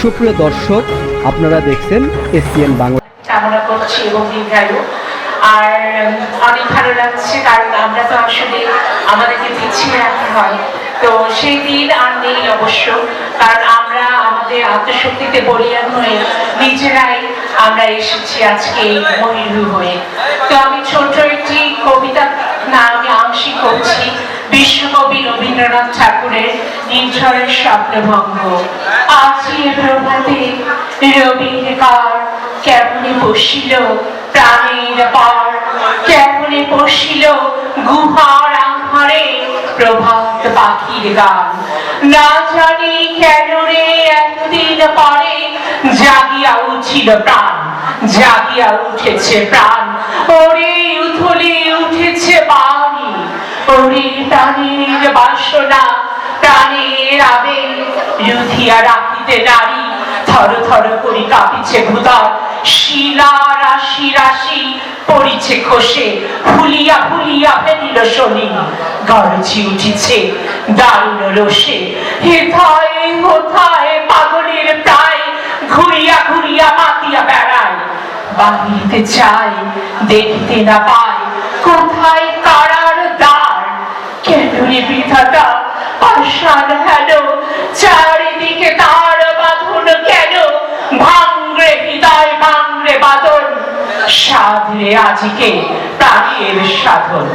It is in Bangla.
সুপ্রিয় দর্শক, আপনারা দেখছেন এসপিএন বাংলা। কামনা করছি এবং দীর্ঘায়ু। আর অনেক ভালো লাগছে কারণ আমরা তো আসলে আমাদেরকে পিছিয়ে রাখতে হয়। তো সেই দিন আর নেই অবশ্য, কারণ আমরা আমাদের আত্মশক্তিতে বলিয়ান হয়ে নিজেরাই আমরা এসেছি আজকে এই মহিরু হয়ে। তো আমি ছোট একটি কবিতা, না, আমি আংশিক করছি। বিশ্বকবি রবীন্দ্রনাথ ঠাকুরের নির্ঝরের স্বপ্নভঙ্গ। আজি প্রভাতে রবীর কার কেমনে বসিল প্রাণের পার? কেমনে বসিল গুহার আহারে প্রভাত পাখির গান? না জানি কেন রে এতদিন পরে জাগিয়া উঠিল প্রাণ, জাগিয়া উঠেছে প্রাণ। ওরে উথলে উঠেছে বাণী ওরে প্রাণের বাসনা, প্রাণের আবেগ রুধিয়া রাখিতে নারী, থর থর করি কাঁপিছে ভূতল শিলা রাশি রাশি পড়িছে খসে, ফুলিয়া ফুলিয়া ফেলিল শনি। গরজি উঠিছে দারুণ রোষে। হেথায় হোথায় পাগলের প্রায়, ঘুরিয়া ঘুরিয়া মাতিয়া বেড়ায়। বাহিতে চাই দেখতে না পায় সাধরে আজকে প্রাণীর সাধন।